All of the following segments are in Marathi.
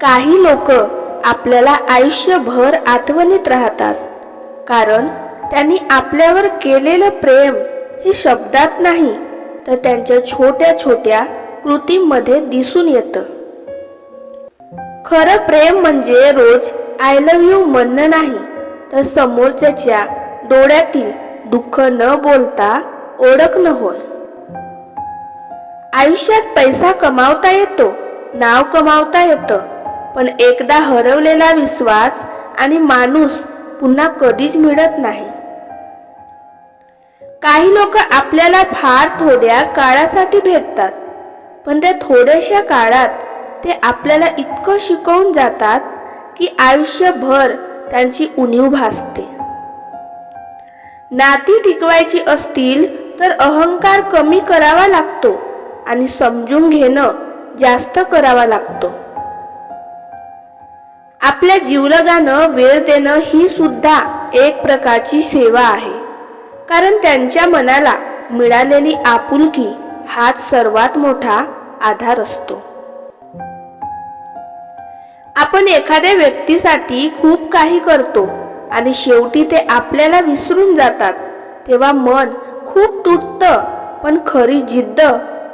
काही लोक आपल्याला आयुष्यभर आठवणीत राहतात. कारण त्यांनी आपल्यावर केलेलं प्रेम हे शब्दात नाही तर त्यांच्या छोट्या छोट्या कृतींमध्ये दिसून येतं. खरं प्रेम म्हणजे रोज आय लव्ह यू म्हणणं नाही तर समोरच्याच्या डोळ्यातील दुःख न बोलता ओळखणं होय. आयुष्यात पैसा कमावता येतो नाव कमावता येतं पण एकदा हरवलेला विश्वास आणि माणूस पुन्हा कधीच मिळत नाही. काही लोक आपल्याला फार थोड्या काळासाठी भेटतात पण त्या थोड्याशा काळात ते आपल्याला इतकं शिकवून जातात की आयुष्यभर त्यांची उणीव भासते. नाती टिकवायची असतील तर अहंकार कमी करावा लागतो आणि समजून घेणं जास्त करावा लागतो. आपल्या जीवलगानं वेळ देणं ही सुद्धा एक प्रकारची सेवा आहे. कारण त्यांच्या मनाला मिळालेली आपुलकी हाच सर्वात मोठा आधार असतो. आपण एखाद्या व्यक्तीसाठी खूप काही करतो आणि शेवटी ते आपल्याला विसरून जातात तेव्हा मन खूप तुटतं पण खरी जिद्द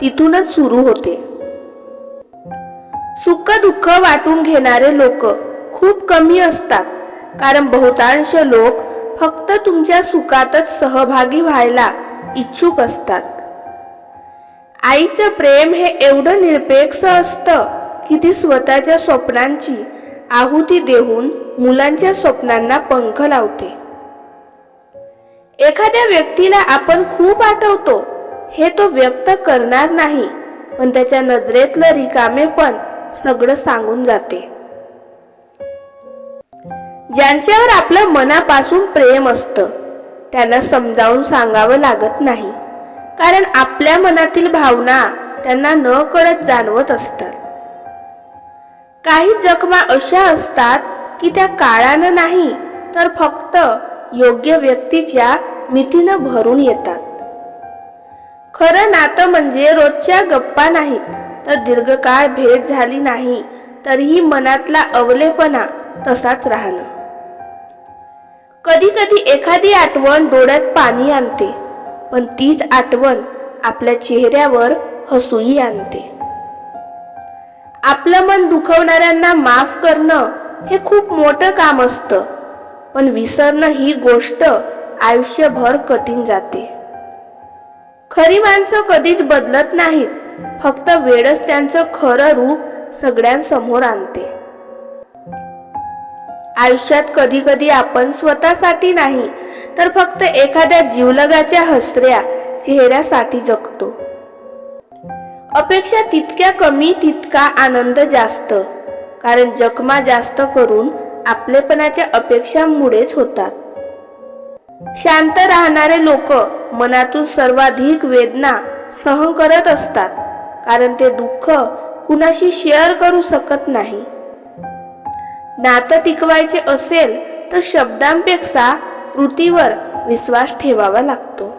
तिथूनच सुरू होते. सुख दुःख वाटून घेणारे लोक खूप कमी असतात. कारण बहुतांश लोक फक्त तुमच्या सुखातच सहभागी व्हायला इच्छुक असतात. आईचं प्रेम हे एवढं निरपेक्ष असतं की ती स्वतःच्या स्वप्नांची आहुती देऊन मुलांच्या स्वप्नांना पंख लावते. एखाद्या व्यक्तीला आपण खूप आठवतो हे तो व्यक्त करणार नाही पण त्याच्या नजरेतलं रिकामे पण सगळं सांगून जाते. ज्यांच्यावर आपलं मनापासून प्रेम असतं त्यांना समजावून सांगावं लागत नाही. कारण आपल्या मनातील भावना त्यांना न कळत जाणवत असतात. काही जखमा अशा असतात की त्या काळानं नाही तर फक्त योग्य व्यक्तीच्या मितीनं भरून येतात. खरं नातं म्हणजे रोजच्या गप्पा नाहीत तर दीर्घकाळ भेट झाली नाही तरीही मनातला अवलेपणा तसाच राहणं. कधी कधी एखादी आठवण डोळ्यात पाणी आणते पण तीच आठवण आपल्या चेहऱ्यावर हसूही आणते. आपलं मन दुखवणाऱ्यांना माफ करणं हे खूप मोठं काम असतं पण विसरणं ही गोष्ट आयुष्यभर कठीण जाते. खरी माणसं कधीच बदलत नाहीत फक्त वेळच त्यांचं खरं रूप सगळ्यांसमोर आणते. आयुष्यात कधी कधी आपण स्वतःसाठी नाही तर फक्त एखाद्या जीवलगाच्या हसऱ्या चेहऱ्यासाठी जगतो. अपेक्षा तितक्या कमी तितका आनंद जास्त. कारण जखमा जास्त करून आपलेपणाच्या अपेक्षांमुळेच होतात. शांत राहणारे लोक मनातून सर्वाधिक वेदना सहन करत असतात. कारण ते दुःख कुणाशी शेअर करू शकत नाही. नातं टिकवायचे असेल तर शब्दांपेक्षा कृतीवर विश्वास ठेवावा लागतो.